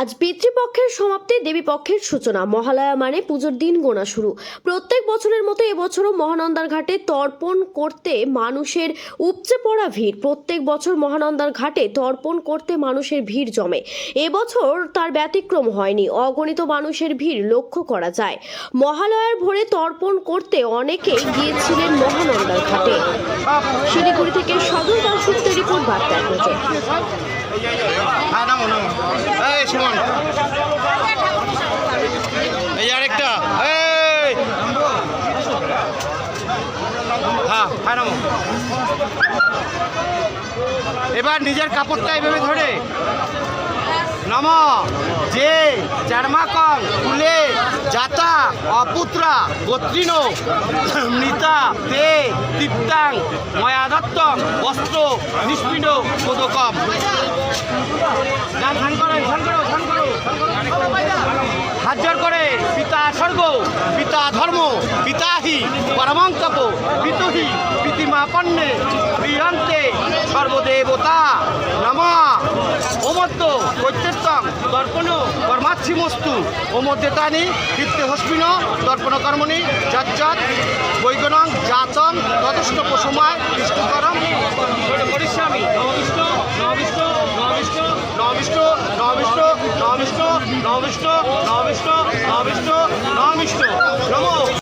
আজ পিতৃপক্ষের সমাপ্তি, দেবীপক্ষের সূচনা। মহালয়া মানে পুজোর দিন গোনা শুরু। প্রত্যেক বছরের মতো এবছরও মহানন্দার ঘাটে তর্পণ করতে মানুষের উপচে পড়া ভিড়। প্রত্যেক বছর মহানন্দার ঘাটে তর্পণ করতে মানুষের ভিড় জমে। এবছর তার ব্যতিক্রম হয়নি। অগণিত মানুষের ভিড় লক্ষ্য করা যায়। মহালয়ার ভোরে তর্পণ করতে অনেকেই গিয়েছিলেন মহানন্দার ঘাটে। শিলিগুড়ি থেকে রিপোর্ট বার্তা প্রজেক্ট এই আরেকটা। হ্যাঁ হ্যাঁ এবার নিজের কাপড়টা এভাবে ধরে। নম। যে চারমা কল জাতা, অপুত্রা গোত্রিন মৃতা, তে তিপ্তাং ময়াদত্তম অস্ত্র নিষ্পিণ্ড পদকম হাজার করে পিতা স্বর্গ, পিতা ধর্ম পিতাহি পরমন্তপ পিতুহি পিতিমাপন্নে বীরন্তে সর্বদেবতা। নম ওমদ্য কৈত্যং দর্পণ কর্মাচ্ছিমস্তু ওমদ্যতানি কীর্তে হস্মিন, দর্পণ কর্মণি যজ্জত বৈগণং, জাতং যথেষ্ট পশুমায় কৃষ্ণকরম করিষ্যামি নমবিষ্ট নমবিষ্ট নমবিষ্ট নমবিষ্ট নমবিষ্ট নমবিষ্ট নমবিষ্ট নমবিষ্ট নমবিষ্ট নমবিষ্ট